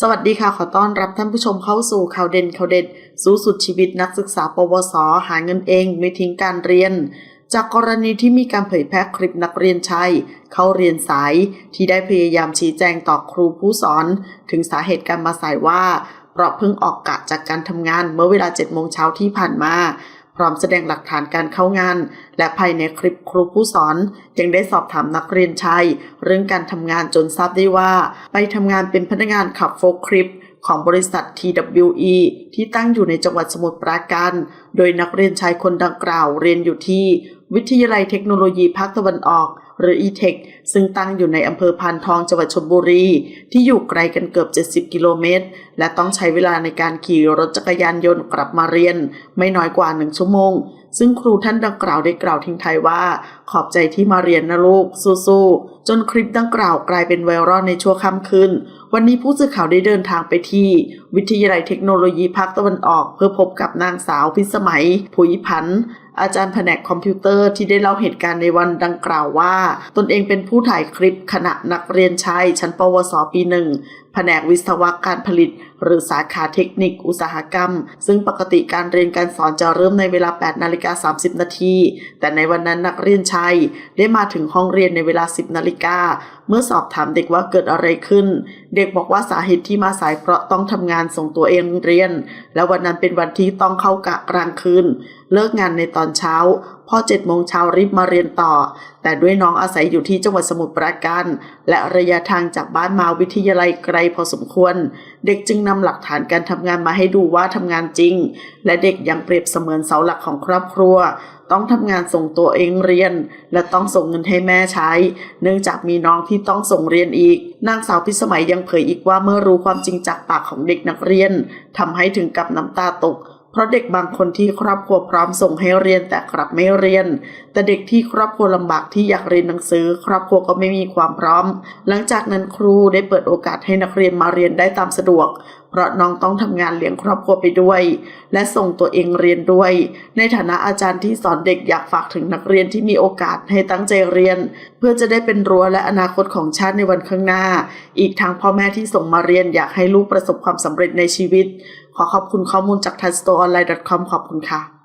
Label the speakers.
Speaker 1: สวัสดีค่ะ ขอต้อนรับท่านผู้ชมเข้าสู่ข่าวเด่นข่าวเด็ด สู้สุดชีวิตนักศึกษา ปวส หาเงินเองไม่ทิ้งการเรียน จากกรณีที่มีการเผยแพร่คลิปนักเรียนชายเข้าเรียนสาย ที่ได้พยายามชี้แจงต่อครูผู้สอน ถึงสาเหตุการมาสายว่า เพราะเพิ่งออกกะจากการทำงานเมื่อเวลา7โมงเช้าที่ผ่านมา พร้อมแสดงหลักฐานการเข้างาน และภายในคลิปครูผู้สอน ยังได้สอบถามนักเรียนชายเรื่องการทำงานจนทราบได้ว่า ไปทำงานเป็นพนักงานขับโฟล์คลิปของบริษัท TWE ที่ตั้งอยู่ในจังหวัดสมุทรปราการ โดยนักเรียนชายคนดังกล่าวเรียนอยู่ที่ วิทยาลัยเทคโนโลยีภาคตะวันออก หรือ e-tech ซึ่งตั้งอยู่ในอำเภอพานทองจังหวัดชลบุรี ที่อยู่ไกลกันเกือบ 70 กิโลเมตร และต้องใช้เวลาในการขี่รถจักรยานยนต์กลับมาเรียน ไม่น้อยกว่า1ชั่วโมง ซึ่งครูท่านดังกล่าวได้กล่าวทิ้งท้ายว่า ขอบใจที่มาเรียนนะลูก สู้ๆ จนคลิปดังกล่าวกลายเป็นไวรัลในชั่วค่ำคืนวันนี้ผู้สื่อข่าวได้เดินทางไปที่ วิทยาลัยเทคโนโลยีภาคตะวันออก เพื่อพบกับนางสาวพิสมัยผุยพันธ์ อาจารย์แผนกคอมพิวเตอร์ที่ได้เล่าเหตุการณ์ในวันดังกล่าวว่า ตนเองเป็นผู้ถ่ายคลิปขณะนักเรียนชายชั้นปวสปีหนึ่งแผนกวิศวการผลิต หรือสาขาเทคนิคอุตสาหกรรม ซึ่งปกติการเรียนการสอนจะเริ่มในเวลา 8 นาฬิกา 30 นาที แต่ในวันนั้นนักเรียนชายได้มาถึงห้องเรียนในเวลา 10 นาฬิกา เมื่อสอบถามเด็กว่าเกิดอะไรขึ้น เด็กบอกว่าสาเหตุที่มาสายเพราะต้องทำงานส่งตัวเองเรียน และวันนั้นเป็นวันที่ต้องเข้ากะกลางคืน เลิกงานในตอนเช้า พอเจ็ดโมงเช้ารีบมาเรียนต่อ แต่ด้วยน้องอาศัยอยู่ที่จังหวัดสมุทรปราการและระยะทางจากบ้านมาวิทยาลัยไกลพอสมควร เด็กจึงนำหลักฐานการทำงานมาให้ดูว่าทำงานจริง และเด็กยังเปรียบเสมือนเสาหลักของครอบครัว ต้องทำงานส่งตัวเองเรียน และต้องส่งเงินให้แม่ใช้ เนื่องจากมีน้องที่ต้องส่งเรียนอีก นางสาวพิสมัยยังเผยอีกว่าเมื่อรู้ความจริงจากปากของเด็กนักเรียนทำให้ถึงกับน้ำตาตก เพราะเด็กบางคนที่ครอบครัวพร้อมส่งให้เรียนแต่กลับไม่เรียน แต่เด็กที่ครอบครัวลำบากที่อยากเรียนหนังสือ ครอบครัวก็ไม่มีความพร้อม หลังจากนั้นครูได้เปิดโอกาสให้นักเรียนมาเรียนได้ตามสะดวก ราะน้องต้องทำงานเลี้ยงครอบครัวไปด้วย และส่งตัวเองเรียนด้วย ในฐานะอาจารย์ที่สอนเด็กอยากฝากถึงนักเรียนที่มีโอกาสให้ตั้งใจเรียน เพื่อจะได้เป็นรั้วและอนาคตของชาติในวันข้างหน้า อีกทางพ่อแม่ที่ส่งมาเรียนอยากให้ลูกประสบความสำเร็จในชีวิต ขอขอบคุณข้อมูลจาก t ั s t o r e o n l i n e c o m ขอบคุณค่ะ